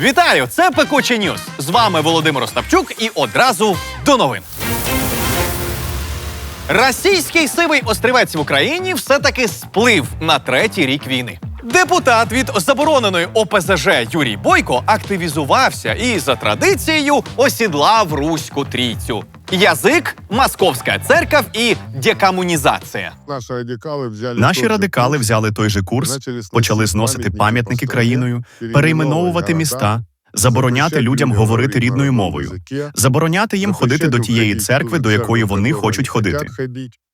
Вітаю! Це Пекучі Ньюс. З вами Володимир Остапчук і одразу до новин. Російський сивий острівець в Україні все-таки сплив на третій рік війни. Депутат від забороненої ОПЗЖ Юрій Бойко активізувався і за традицією осідлав руську трійцю. Язик, московська церква і декомунізація. Наші радикали взяли Наші радикали взяли той же курс, почали почали зносити пам'ятники країною, перейменовувати міста, забороняти людям говорити рідною мовою, забороняти їм ходити до тієї церкви, до якої вони хочуть ходити.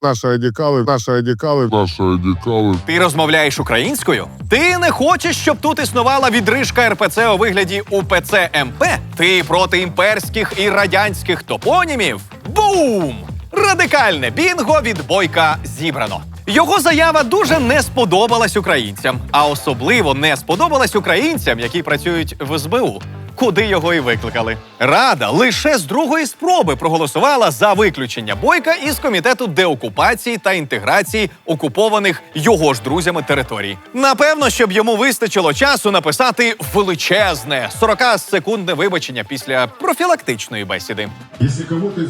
Наші радикали, наші радикали, Наші радикали Ти розмовляєш українською? Ти не хочеш, щоб тут існувала відрижка РПЦ у вигляді УПЦ МП? Ти проти імперських і радянських топонімів? Бум! Радикальне бінго від бойка зібрано. Його заява дуже не сподобалась українцям, а особливо не сподобалась українцям, які працюють в СБУ. Куди його і викликали. Рада лише з другої спроби проголосувала за виключення бойка із комітету деокупації та інтеграції окупованих його ж друзями територій. Напевно, щоб йому вистачило часу написати величезне 40-секундне вибачення після профілактичної бесіди.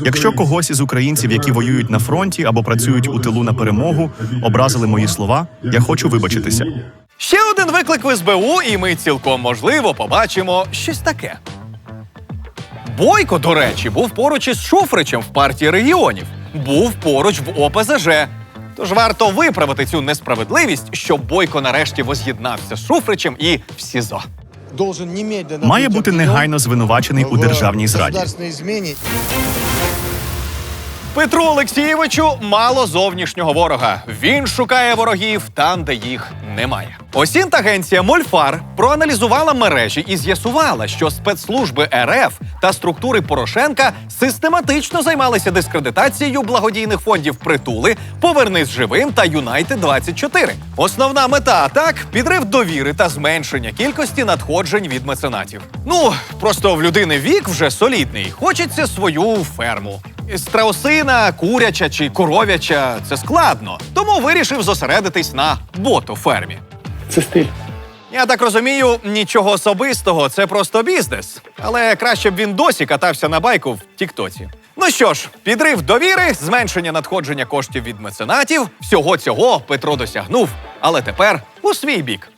Якщо когось із українців, які воюють на фронті або працюють у тилу на перемогу, образили мої слова, я хочу вибачитися. Ще один виклик в СБУ, і ми цілком можливо побачимо щось таке. Бойко, до речі, був поруч із Шуфричем в партії регіонів, був поруч в ОПЗЖ. Тож варто виправити цю несправедливість, щоб Бойко нарешті воз'єднався з Шуфричем і в СІЗО. Має бути негайно звинувачений у державній зраді. Петру Олексійовичу мало зовнішнього ворога. Він шукає ворогів там, де їх немає. Осінтагенція Мольфар проаналізувала мережі і з'ясувала, що спецслужби РФ та структури Порошенка систематично займалися дискредитацією благодійних фондів притули, повернись живим та Юнайтед 24 Основна мета атак підрив довіри та зменшення кількості надходжень від меценатів. Ну просто в людини вік вже солідний. Хочеться свою ферму. Страусина, куряча чи коров'яча це складно, тому вирішив зосередитись на ботофермі. Це стиль. Я так розумію, нічого особистого, це просто бізнес. Але краще б він досі катався на байку в Тіктоці. Ну що ж, підрив довіри, зменшення надходження коштів від меценатів. Всього цього Петро досягнув, але тепер у свій бік.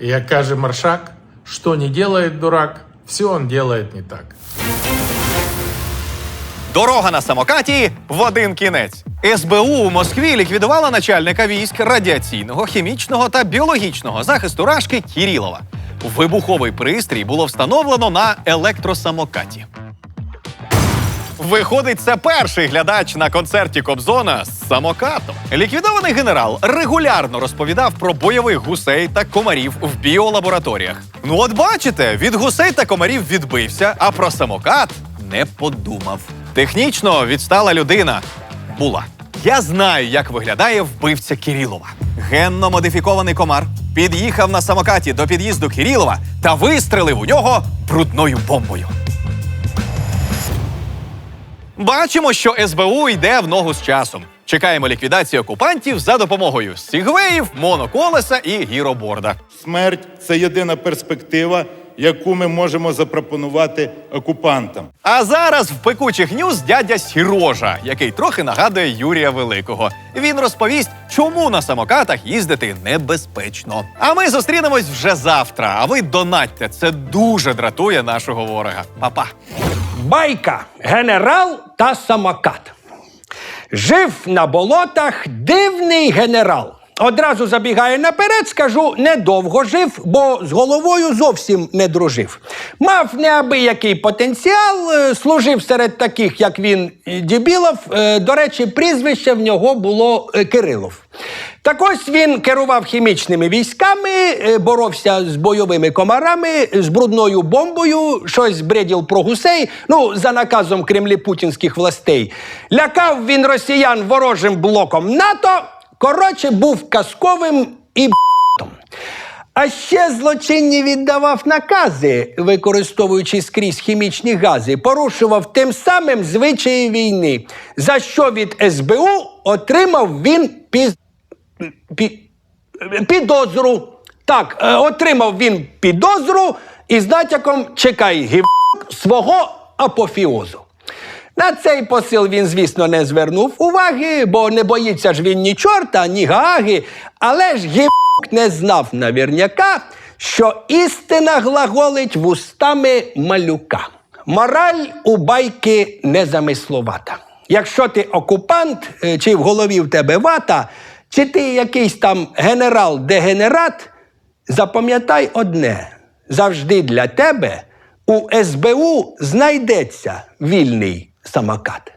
Як каже Маршак, що не делает дурак, все он делает не так. Дорога на самокаті в один кінець. СБУ у Москві ліквідувала начальника військ радіаційного, хімічного та біологічного захисту Рашки Кірілова. Вибуховий пристрій було встановлено на електросамокаті. Виходить, це перший глядач на концерті Кобзона з самокатом. Ліквідований генерал регулярно розповідав про бойових гусей та комарів в біолабораторіях. Ну, от бачите, від гусей та комарів відбився, а про самокат не подумав. Технічно відстала людина була. Я знаю, як виглядає вбивця Кирилова. Генно модифікований комар під'їхав на самокаті до під'їзду Кирилова та вистрелив у нього брудною бомбою. Бачимо, що СБУ йде в ногу з часом. Чекаємо ліквідації окупантів за допомогою сігвеїв, моноколеса і гіроборда. Смерть це єдина перспектива, яку ми можемо запропонувати окупантам. А зараз в пекучих ньюз дядя Сірожа, який трохи нагадує Юрія Великого. Він розповість, чому на самокатах їздити небезпечно. А ми зустрінемось вже завтра. А ви донатьте. Це дуже дратує нашого ворога. Па-па. Байка, генерал та самокат. Жив на болотах дивний генерал. Одразу забігаю наперед, скажу, недовго жив, бо з головою зовсім не дружив. Мав неабиякий потенціал, е, служив серед таких, як він, дібілов. Е, До речі, прізвище в нього було е, Кирилов. Так ось він керував хімічними військами, боровся з бойовими комарами, з брудною бомбою, щось бредів про гусей. Ну, за наказом кремлі путінських властей. Лякав він росіян ворожим блоком НАТО. Коротше, був казковим і б**том. А ще злочинні віддавав накази, використовуючи скрізь хімічні гази, порушував тим самим звичаї війни, за що від СБУ отримав він піз... пі... підозру. Так, е, отримав він підозру І з натяком чекай гів свого апофіозу. На цей посил він, звісно, не звернув уваги, бо не боїться ж він ні чорта, ні гааги, але ж гів не знав навірняка, що істина глаголить вустами малюка. Мораль у байки незамисловата. Якщо ти окупант, е, чи в голові в тебе вата, чи ти якийсь там генерал-дегенерат, запам'ятай одне: завжди для тебе у СБУ знайдеться вільний самокат.